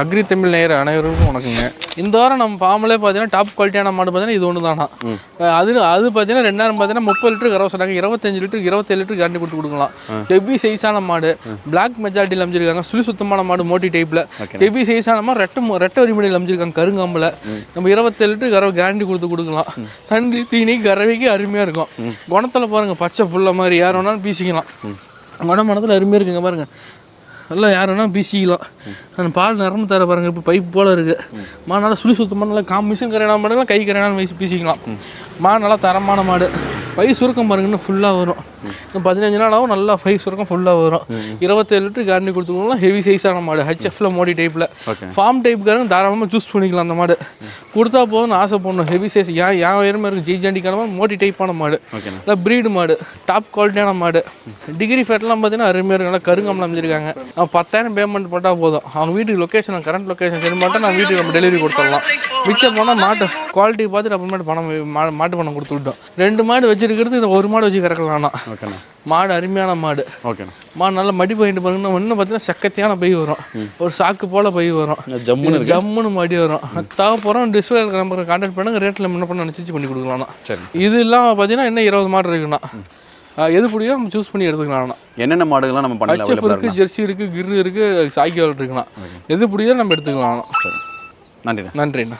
Agri Tamil நேயர் அனைவருக்கும் வணக்கங்க. இந்த வாரம் நம்ம ஃபார்ம்லேயே பார்த்தீங்கன்னா டாப் குவாலிட்டியான மாடு பார்த்தீங்கன்னா இது ஒன்று தானா அது அது பார்த்தீங்கன்னா ரெண்டாயிரம் பார்த்தீங்கன்னா முப்பது லிட்டர் கறவை சொன்னாங்க. இருபத்தஞ்சு லிட்டர் இருபத்தேழு லிட்டர் கேரண்டி கொடுத்து கொடுக்கலாம். ஹெவி சைஸான மாடு. பிளாக் மெஜாரிட்டியில் அமைச்சிருக்காங்க சுழி சுத்தமான மாடு மோட்டி டைப்பில். ஹெவி சைஸான மாடு ரெட்டை ரெட்டை வரிமடியில் அமைச்சிருக்காங்க கருங்காம்பில். நம்ம இருபத்தேழு லிட்டர் கறவை கேரண்டி கொடுத்து கொடுக்கலாம். தண்ணி தீனி கறவைக்கு அருமையாக இருக்கும். குணத்தில் பாருங்க பச்சை புல்ல மாதிரி. யார் வேணாலும் பீசிக்கலாம். மனமனத்தில் அருமையாக இருக்குங்க பாருங்க. நல்லா யார் வேணால் அந்த பால் நிரம்பு தர பாருங்க இப்போ பைப் போல இருக்கு. மா நல்லா சுழி சுத்தமாக நல்லா காமிஷன் கரையான மாடுலாம் கை கரையான பிசிக்கலாம் பீசிக்கலாம். மா நல்லா தரமான மாடு. பை சுருக்கம் பாருங்க இன்னும் ஃபுல்லாக வரும் பதினஞ்சு நாள் ஆகும் நல்லா பை சுருக்கம் ஃபுல்லாக வரும். இருபத்தேழு லிட்டர் கேரண்டி கொடுத்துக்கலாம் ஹெவி சைஸான மாடு ஹெச்எஃப்ல மோடி டைப்பில் ஃபார்ம் டைப்புக்காரங்க தாராளமாக சூஸ் பண்ணிக்கலாம் அந்த மாடு. கொடுத்தா போதும்னு ஆசை பண்ணணும் ஹெவி சைஸ் ஏன் ஏன் உயரமாக இருக்குது ஜெய்ஜாண்டிக்கான மாடு மோட்டி டைப்பான மாடு. நல்லா ப்ரீடு மாடு டாப் குவாலிட்டியான மாடு. டிகிரி ஃபேட்லாம் பார்த்தீங்கன்னா அருமையாக இருக்கும் நல்லா கருங்கம்லாம் அமைச்சிருக்காங்க நம்ம பத்தாயிரம் பேமெண்ட் போட்டால் போதும். அவங்க வீட்டுக்கு லொக்கேஷன் கரண்ட் லொக்கேஷன் சரி மட்டும் நான் வீட்டுக்கு நம்ம டெலிவரி கொடுத்துடலாம். மிச்சம் போனால் மாட்டு குவாலிட்டி பார்த்துட்டு அப்புறமேட்டு பணம் மாட்டு பணம் கொடுத்து விட்டோம். ரெண்டு மாடு வச்சிருக்கிறது இந்த ஒரு மாடு வச்சு கறக்கலாம் ஓகேண்ணா. மாடு அருமையான மாடு. ஓகேண்ணா. மாடு நல்லா மடி போயிட்டு பாருங்கன்னா இன்னும் பார்த்தீங்கன்னா சக்கத்தியான பை வரும். ஒரு சாக்கு போல பை வரும். ஜம்முன்னு ஜம்முன்னு மடி வரும். தேவைப்போகிறோம் டிஸ்பிளே இருக்கிற நம்பருக்கு கான்டாக்ட் பண்ணுங்க. ரேட்டில் முன்ன பண்ண நினச்சி பண்ணி கொடுக்கலாம்ண்ணா சரி இது இல்லாமல் பார்த்தீங்கன்னா இன்னும் இருபது மாடு இருக்குண்ணா. எது பிடிக்கும் நம்ம சூஸ் பண்ணி எடுத்துக்கலாம்ண்ணா என்னென்ன மாடுகள்லாம் நம்ம பண்ணல ஹச்எஃப் இருக்கு ஜெர்சி இருக்கு கிரு இருக்கு சாய்க்கியால் இருக்குண்ணா எது பிடிக்கும் நம்ம எடுத்துக்கலாம் சரி. நன்றிண்ணா. நன்றிண்ணா.